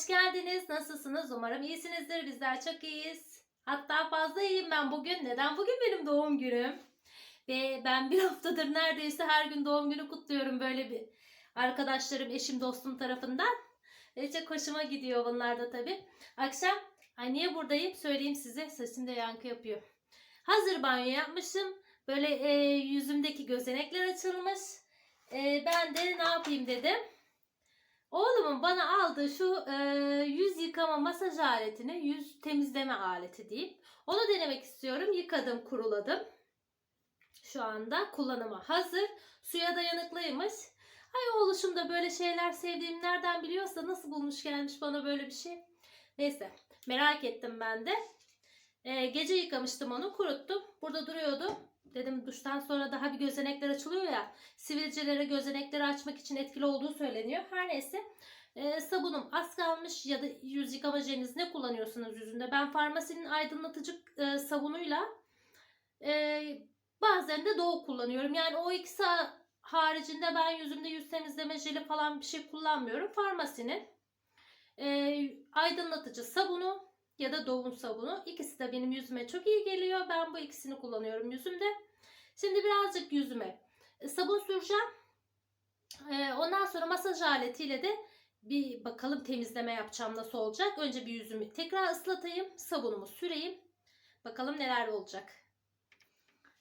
Hoş geldiniz. Nasılsınız? Umarım iyisinizdir. Bizler çok iyiyiz. Hatta fazla iyiyim ben bugün. Neden? Bugün benim doğum günüm. Ve ben bir haftadır neredeyse her gün doğum günü kutluyorum böyle bir arkadaşlarım, eşim, dostum tarafından. Ve çok hoşuma gidiyor bunlar da tabii. Akşam, ay niye buradayım söyleyeyim size. Sesim de yankı yapıyor. Hazır banyo yapmışım. Böyle e, yüzümdeki gözenekler açılmış. E, ben de ne yapayım dedim. Oğlumun bana aldığı şu e, yüz yıkama masaj aletini, yüz temizleme aleti diyeyim. Onu denemek istiyorum. Yıkadım, kuruladım. Şu anda kullanıma hazır. Suya dayanıklıymış. Ay oğluşum da böyle şeyler sevdiğimi nereden biliyorsa nasıl bulmuş gelmiş bana böyle bir şey. Neyse merak ettim ben de. E, gece yıkamıştım onu kuruttum. Burada duruyordu. Dedim duştan sonra daha bir gözenekler açılıyor ya. Sivilcelere gözenekleri açmak için etkili olduğu söyleniyor. Her neyse e, sabunum az kalmış ya da yüz yıkama jeliniz ne kullanıyorsunuz yüzünde? Ben farmasinin aydınlatıcı e, sabunuyla e, bazen de doğu kullanıyorum. Yani o ikisi haricinde ben yüzümde yüz temizleme jeli falan bir şey kullanmıyorum. Farmasinin e, aydınlatıcı sabunu ya da Dove'un sabunu. İkisi de benim yüzüme çok iyi geliyor. Ben bu ikisini kullanıyorum yüzümde. Şimdi birazcık yüzüme e, sabun süreceğim. E, ondan sonra masaj aletiyle de bir bakalım temizleme yapacağım nasıl olacak. Önce bir yüzümü tekrar ıslatayım. Sabunumu süreyim. Bakalım neler olacak.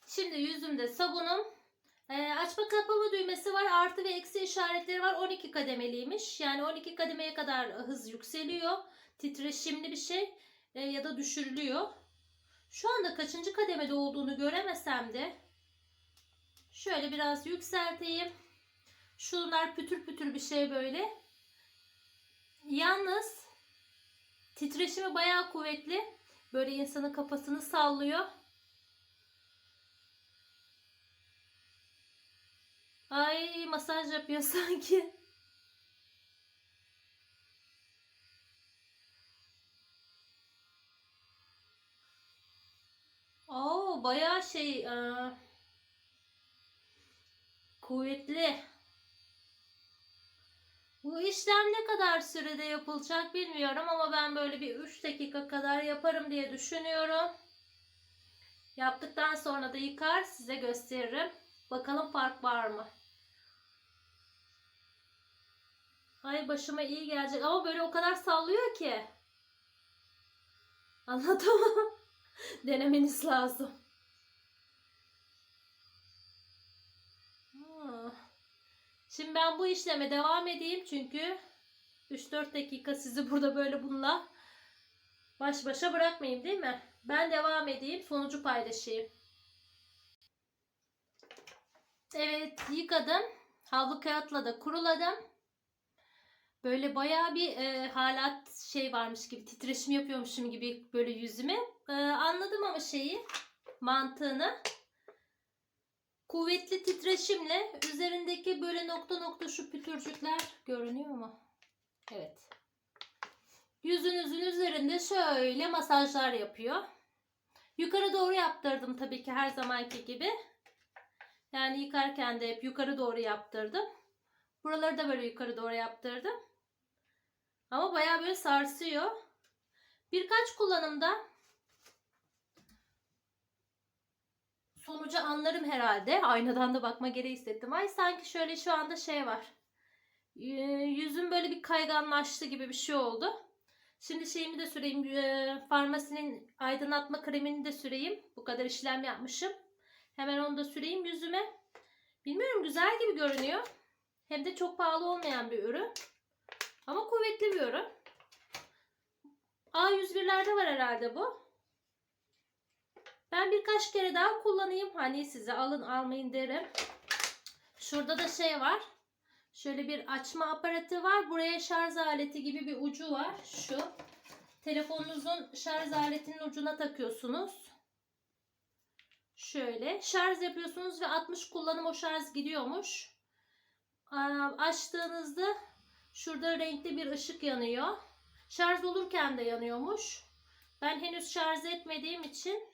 Şimdi yüzümde sabunum. E, açma kapama düğmesi var. Artı ve eksi işaretleri var. 12 kademeliymiş. Yani 12 kademeye kadar hız yükseliyor. Titreşimli bir şey e, ya da düşürülüyor. Şu anda kaçıncı kademede olduğunu göremesem de şöyle biraz yükselteyim. Şunlar pütür pütür bir şey böyle. Yalnız titreşimi bayağı kuvvetli. Böyle insanın kafasını sallıyor. Ay masaj yapıyor sanki. Oo bayağı şey e, kuvvetli. Bu işlem ne kadar sürede yapılacak bilmiyorum ama ben böyle bir 3 dakika kadar yaparım diye düşünüyorum. Yaptıktan sonra da yıkar size gösteririm. Bakalım fark var mı? Ay başıma iyi gelecek ama böyle o kadar sallıyor ki. Anlatamam. Denemeniz lazım. Şimdi ben bu işleme devam edeyim çünkü 3-4 dakika sizi burada böyle bununla baş başa bırakmayayım değil mi? Ben devam edeyim sonucu paylaşayım. Evet yıkadım. Havlu kağıtla da kuruladım. Böyle bayağı bir e, halat şey varmış gibi titreşim yapıyormuşum gibi böyle yüzüme. E, anladım ama şeyi mantığını. Kuvvetli titreşimle üzerindeki böyle nokta nokta şu pütürcükler görünüyor mu? Evet. Yüzünüzün üzerinde şöyle masajlar yapıyor. Yukarı doğru yaptırdım tabii ki her zamanki gibi. Yani yıkarken de hep yukarı doğru yaptırdım. Buraları da böyle yukarı doğru yaptırdım. Ama bayağı böyle sarsıyor. Birkaç kullanımda sonucu anlarım herhalde. Aynadan da bakma gereği hissettim. Ay sanki şöyle şu anda şey var. Yüzüm böyle bir kayganlaştı gibi bir şey oldu. Şimdi şeyimi de süreyim. Farmasinin aydınlatma kremini de süreyim. Bu kadar işlem yapmışım. Hemen onu da süreyim yüzüme. Bilmiyorum güzel gibi görünüyor. Hem de çok pahalı olmayan bir ürün. Ama kuvvetli bir ürün. A101'lerde var herhalde bu. Ben birkaç kere daha kullanayım. Hani size alın almayın derim. Şurada da şey var. Şöyle bir açma aparatı var. Buraya şarj aleti gibi bir ucu var. Şu. Telefonunuzun şarj aletinin ucuna takıyorsunuz. Şöyle. Şarj yapıyorsunuz ve 60 kullanım o şarj gidiyormuş. Açtığınızda şurada renkli bir ışık yanıyor. Şarj olurken de yanıyormuş. Ben henüz şarj etmediğim için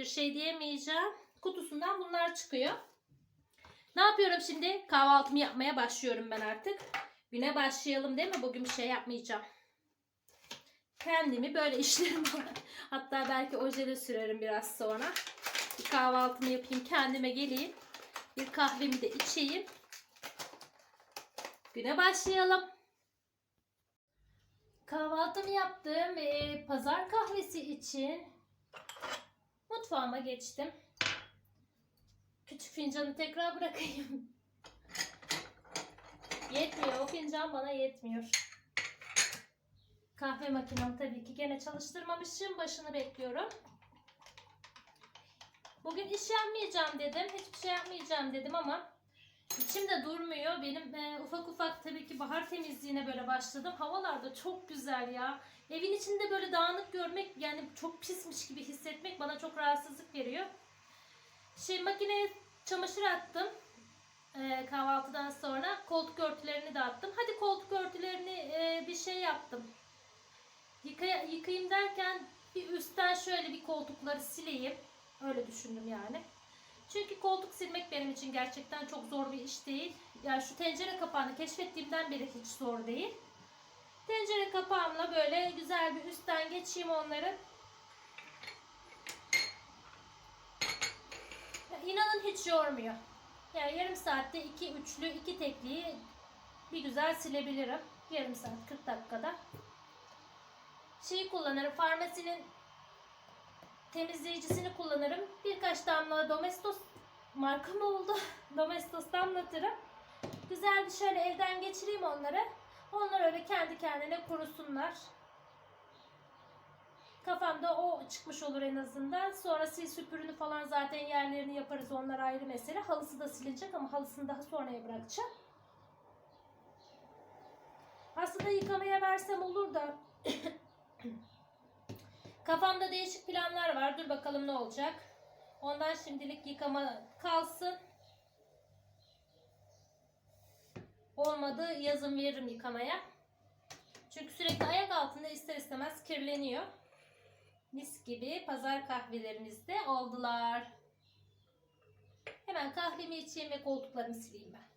bir şey diyemeyeceğim. Kutusundan bunlar çıkıyor. Ne yapıyorum şimdi? Kahvaltımı yapmaya başlıyorum ben artık. Güne başlayalım değil mi? Bugün bir şey yapmayacağım. kendimi böyle işlerim. Hatta belki ojele sürerim biraz sonra. Bir kahvaltımı yapayım, kendime geleyim. Bir kahvemi de içeyim. Güne başlayalım. Kahvaltımı yaptım ve pazar kahvesi için mutfağıma geçtim. Küçük fincanı tekrar bırakayım. Yetmiyor. O fincan bana yetmiyor. Kahve makinem tabii ki gene çalıştırmamışım. Başını bekliyorum. Bugün iş yapmayacağım dedim. Hiçbir şey yapmayacağım dedim ama içimde durmuyor. Benim e, ufak ufak tabii ki bahar temizliğine böyle başladım. Havalar da çok güzel ya. Evin içinde böyle dağınık görmek yani çok pismiş gibi hissetmek bana çok rahatsızlık veriyor. Şey makineye çamaşır attım e, kahvaltıdan sonra koltuk örtülerini de attım. Hadi koltuk örtülerini e, bir şey yaptım. Yıka, yıkayayım derken bir üstten şöyle bir koltukları sileyim. Öyle düşündüm yani. Çünkü koltuk silmek benim için gerçekten çok zor bir iş değil. Yani şu tencere kapağını keşfettiğimden beri hiç zor değil. Tencere kapağımla böyle güzel bir üstten geçeyim onları. İnanın hiç yormuyor. Yani yarım saatte iki üçlü, iki tekliği bir güzel silebilirim. Yarım saat, 40 dakikada. Şeyi kullanırım. Farmasinin temizleyicisini kullanırım. Birkaç damla Domestos marka mı oldu? Domestos damlatırım. Güzel bir şöyle evden geçireyim onları. Onlar öyle kendi kendine kurusunlar. Kafamda o çıkmış olur en azından. Sonra sil süpürünü falan zaten yerlerini yaparız. Onlar ayrı mesele. Halısı da silinecek ama halısını daha sonraya bırakacağım. Aslında yıkamaya versem olur da kafamda değişik planlar var. Dur bakalım ne olacak. Ondan şimdilik yıkama kalsın. Olmadı yazın veririm yıkamaya. Çünkü sürekli ayak altında ister istemez kirleniyor. Mis gibi pazar kahvelerimiz de oldular. Hemen kahvemi içeyim ve koltuklarımı sileyim ben.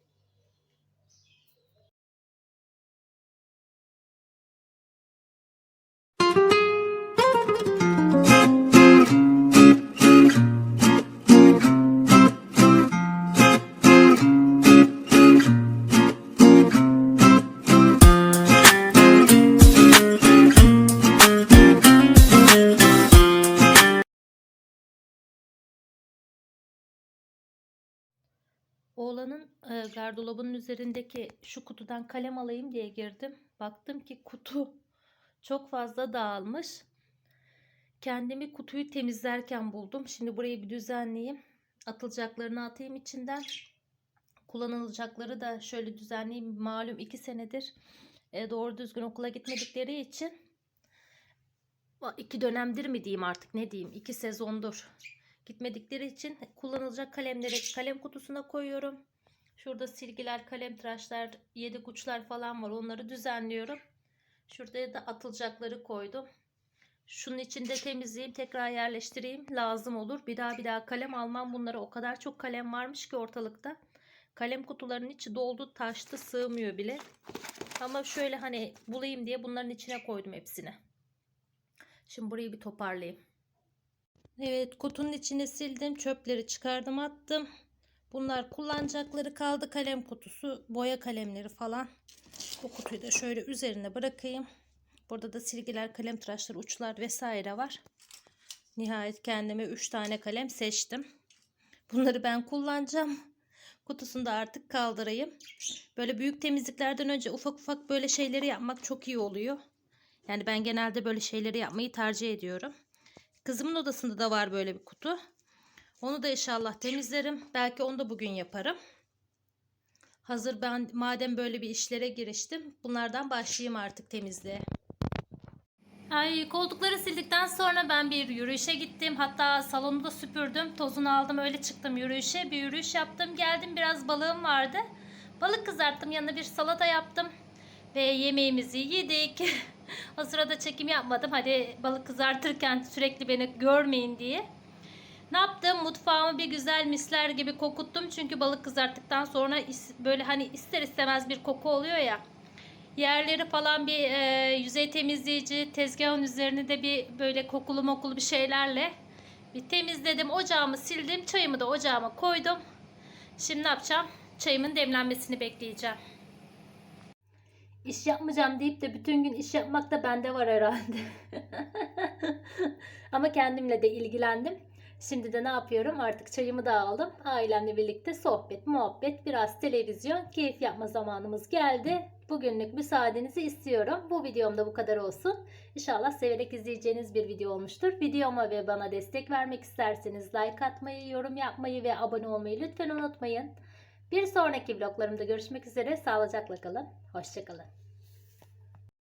Oğlanın e, gardırobunun üzerindeki şu kutudan kalem alayım diye girdim. Baktım ki kutu çok fazla dağılmış. Kendimi kutuyu temizlerken buldum. Şimdi burayı bir düzenleyeyim. Atılacaklarını atayım içinden. Kullanılacakları da şöyle düzenleyeyim. Malum iki senedir e, doğru düzgün okula gitmedikleri için iki dönemdir mi diyeyim artık ne diyeyim iki sezondur gitmedikleri için kullanılacak kalemleri kalem kutusuna koyuyorum. Şurada silgiler, kalem tıraşlar, yedek uçlar falan var. Onları düzenliyorum. Şurada da atılacakları koydum. Şunun içinde temizleyeyim, tekrar yerleştireyim. Lazım olur. Bir daha bir daha kalem almam. Bunlara o kadar çok kalem varmış ki ortalıkta. Kalem kutularının içi doldu, taştı, sığmıyor bile. Ama şöyle hani bulayım diye bunların içine koydum hepsini. Şimdi burayı bir toparlayayım. Evet kutunun içine sildim. Çöpleri çıkardım attım. Bunlar kullanacakları kaldı. Kalem kutusu, boya kalemleri falan. Bu kutuyu da şöyle üzerine bırakayım. Burada da silgiler, kalem tıraşları, uçlar vesaire var. Nihayet kendime 3 tane kalem seçtim. Bunları ben kullanacağım. Kutusunu da artık kaldırayım. Böyle büyük temizliklerden önce ufak ufak böyle şeyleri yapmak çok iyi oluyor. Yani ben genelde böyle şeyleri yapmayı tercih ediyorum. Kızımın odasında da var böyle bir kutu. Onu da inşallah temizlerim. Belki onu da bugün yaparım. Hazır ben madem böyle bir işlere giriştim. Bunlardan başlayayım artık temizliğe. Ay koltukları sildikten sonra ben bir yürüyüşe gittim. Hatta salonu da süpürdüm. Tozunu aldım öyle çıktım yürüyüşe. Bir yürüyüş yaptım. Geldim biraz balığım vardı. Balık kızarttım. Yanına bir salata yaptım. Ve yemeğimizi yedik. o sırada çekim yapmadım. Hadi balık kızartırken sürekli beni görmeyin diye. Ne yaptım? Mutfağımı bir güzel misler gibi kokuttum. Çünkü balık kızarttıktan sonra böyle hani ister istemez bir koku oluyor ya. Yerleri falan bir e, yüzey temizleyici, tezgahın üzerine de bir böyle kokulu mokulu bir şeylerle bir temizledim. Ocağımı sildim. Çayımı da ocağıma koydum. Şimdi ne yapacağım? Çayımın demlenmesini bekleyeceğim. İş yapmayacağım deyip de bütün gün iş yapmak da bende var herhalde. Ama kendimle de ilgilendim. Şimdi de ne yapıyorum? Artık çayımı da aldım. Ailemle birlikte sohbet, muhabbet, biraz televizyon, keyif yapma zamanımız geldi. Bugünlük müsaadenizi istiyorum. Bu videomda bu kadar olsun. İnşallah severek izleyeceğiniz bir video olmuştur. Videoma ve bana destek vermek isterseniz like atmayı, yorum yapmayı ve abone olmayı lütfen unutmayın. Bir sonraki vloglarımda görüşmek üzere. Sağlıcakla kalın. Hoşçakalın.